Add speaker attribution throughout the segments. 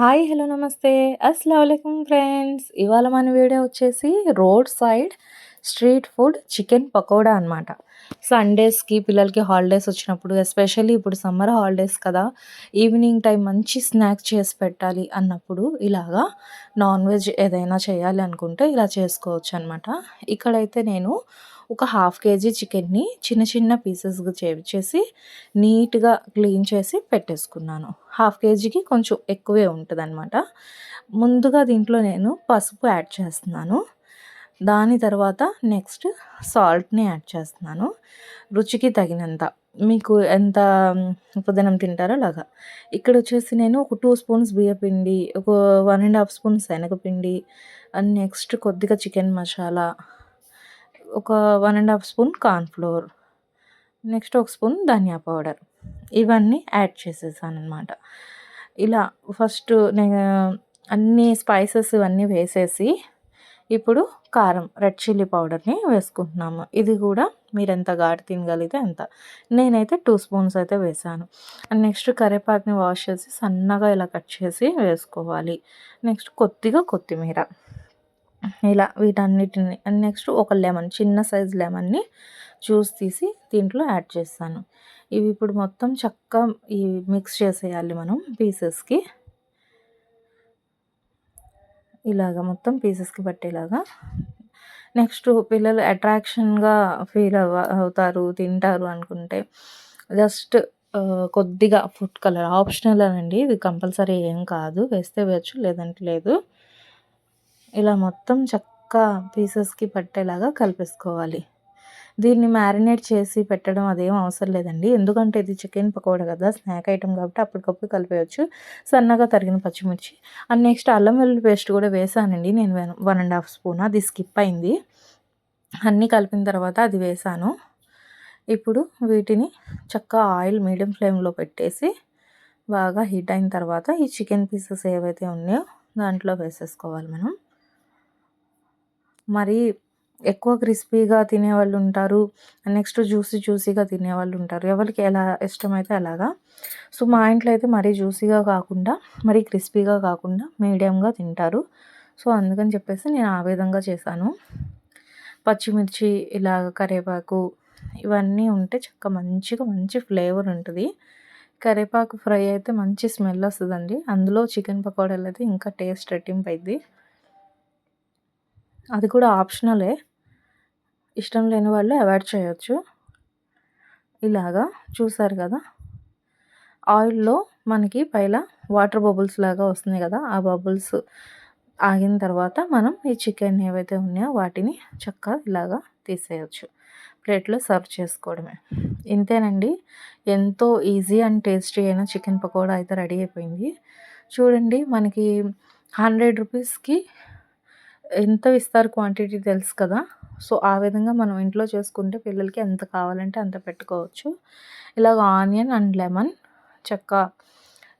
Speaker 1: Hi hello నమస్తే. అస్సలం friends. ఇవాళ మన వీడియో వచ్చేసి road side street food chicken pakoda అనమాట సండేస్కి పిల్లలకి హాలిడేస్ వచ్చినప్పుడు ఎస్పెషల్లీ ఇప్పుడు సమ్మర్ హాలిడేస్ కదా ఈవినింగ్ టైం మంచి స్నాక్స్ చేసి పెట్టాలి అన్నప్పుడు ఇలాగా నాన్ వెజ్ ఏదైనా చేయాలి అనుకుంటే ఇలా చేసుకోవచ్చు అనమాట ఇక్కడైతే నేను ఒక హాఫ్ కేజీ చికెన్ని చిన్న చిన్న పీసెస్గా చేసి నీట్గా క్లీన్ చేసి పెట్టేసుకున్నాను. హాఫ్ కేజీకి కొంచెం ఎక్కువే ఉంటుంది అనమాట ముందుగా దీంట్లో నేను పసుపు యాడ్ చేస్తున్నాను. దాని తర్వాత నెక్స్ట్ సాల్ట్ని యాడ్ చేస్తున్నాను. రుచికి తగినంత. మీకు ఎంత పుదనం తింటారో అలాగా. ఇక్కడ వచ్చేసి నేను ఒక టూ స్పూన్స్ బియ్యపిండి ఒక వన్ అండ్ హాఫ్ స్పూన్ శనగపిండి అండ్ నెక్స్ట్ కొద్దిగా చికెన్ మసాలా ఒక one and half spoon cornflour next ఒక స్పూన్ ధనియా పౌడర్ ఇవన్నీ యాడ్ చేసేసాను అనమాట ఇలా ఫస్ట్ నేను అన్ని స్పైసెస్ ఇవన్నీ వేసేసి ఇప్పుడు కారం రెడ్ చిల్లీ పౌడర్ని వేసుకుంటున్నాము. ఇది కూడా మీరు ఎంత గాడి తినగలిగితే అంత. నేనైతే టూ స్పూన్స్ అయితే వేసాను. అండ్ నెక్స్ట్ కరివేపాకుని వాష్ చేసి సన్నగా ఇలా కట్ చేసి వేసుకోవాలి. నెక్స్ట్ కొద్దిగా కొత్తిమీర. ఇలా వీటన్నిటిని అండ్ నెక్స్ట్ ఒక లెమన్ చిన్న సైజ్ లెమన్ని జ్యూస్ తీసి దీంట్లో యాడ్ చేస్తాను. ఇవి ఇప్పుడు మొత్తం చక్కగా ఈ మిక్స్ చేసేయాలి మనం పీసెస్కి. ఇలాగ మొత్తం పీసెస్కి పట్టేలాగా. నెక్స్ట్ పిల్లలు అట్రాక్షన్గా ఫీల్ అవ అవుతారు తింటారు అనుకుంటే జస్ట్ కొద్దిగా ఫుడ్ కలర్ ఆప్షనల్ అనండి. ఇది కంపల్సరీ ఏం కాదు. వేస్తే వేయచ్చు లేదంటే లేదు. ఇలా మొత్తం చక్క పీసెస్కి పట్టేలాగా కలిపేసుకోవాలి. దీన్ని మ్యారినేట్ చేసి పెట్టడం అదేం అవసరం లేదండి. ఎందుకంటే ఇది చికెన్ పకోడా కదా స్నాక్ ఐటెం కాబట్టి అప్పటికప్పుడు కలిపేయచ్చు. సన్నగా తరిగిన పచ్చిమిర్చి. అండ్ నెక్స్ట్ అల్లం వెల్లుల్లి పేస్ట్ కూడా వేసానండి. నేను వన్ అండ్ హాఫ్ స్పూన్. అది స్కిప్ అయింది. అన్నీ కలిపిన తర్వాత అది వేసాను. ఇప్పుడు వీటిని చక్కగా ఆయిల్ మీడియం ఫ్లేమ్లో పెట్టేసి బాగా హీట్ అయిన తర్వాత ఈ చికెన్ పీసెస్ ఏవైతే ఉన్నాయో దాంట్లో వేసేసుకోవాలి మనం. మరి ఎక్కువ క్రిస్పీగా తినేవాళ్ళు ఉంటారు. నెక్స్ట్ జ్యూసీ జ్యూసీగా తినేవాళ్ళు ఉంటారు. ఎవరికి ఎలా ఇష్టమైతే అలాగా. సో మా ఇంట్లో అయితే మరీ జ్యూసీగా కాకుండా మరీ క్రిస్పీగా కాకుండా మీడియంగా తింటారు. సో అందుకని చెప్పేసి నేను ఆ విధంగా చేశాను. పచ్చిమిర్చి ఇలా కరివేపాకు ఇవన్నీ ఉంటే చక్క మంచిగా మంచి ఫ్లేవర్ ఉంటుంది. కరివేపాకు ఫ్రై అయితే మంచి స్మెల్ వస్తుందండి. అందులో చికెన్ పకోడాలు అయితే ఇంకా టేస్ట్ రెట్టింపు అయింది అది కూడా ఆప్షనలే ఇష్టం లేని వాళ్ళు అవాయిడ్ చేయొచ్చు. ఇలాగా చూసారు కదా? ఆయిల్లో మనకి పైన వాటర్ బబుల్స్ లాగా వస్తున్నాయి కదా? ఆ బబుల్స్ ఆగిన తర్వాత మనం ఈ చికెన్ ఏవైతే ఉన్నాయో వాటిని చక్కగా ఇలాగా తీసేయచ్చు. ప్లేట్లో సర్వ్ చేసుకోవడమే. ఇంతేనండి. ఎంతో ఈజీ అండ్ టేస్టీ అయిన చికెన్ పకోడా అయితే రెడీ అయిపోయింది. చూడండి మనకి హండ్రెడ్ రూపీస్కి ఎంత ఇస్తారు క్వాంటిటీ తెలుసు కదా. సో ఆ విధంగా మనం ఇంట్లో చేసుకుంటే పిల్లలకి ఎంత కావాలంటే అంత పెట్టుకోవచ్చు. ఇలాగ ఆనియన్ అండ్ లెమన్ చెక్క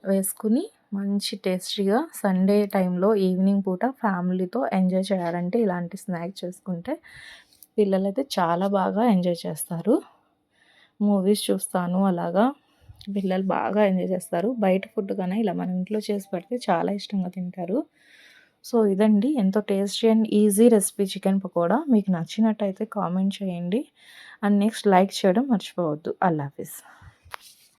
Speaker 1: వేసుకుని మంచి టేస్టీగా సండే టైంలో ఈవినింగ్ పూట ఫ్యామిలీతో ఎంజాయ్ చేయాలంటే ఇలాంటి స్నాక్ చేసుకుంటే పిల్లలైతే చాలా బాగా ఎంజాయ్ చేస్తారు. మూవీస్ చూస్తాను అలాగా. పిల్లలు బాగా ఎంజాయ్ చేస్తారు. బయట ఫుడ్ కన్నా ఇలా మన ఇంట్లో చేసి పెడితే చాలా ఇష్టంగా తింటారు. సో ఇదండి. ఎంతో tasty and easy recipe chicken pakoda. మీకు నచ్చినట్టయితే కామెంట్ చేయండి. అండ్ నెక్స్ట్ లైక్ చేయడం మర్చిపోవద్దు. అల్లాఫీస్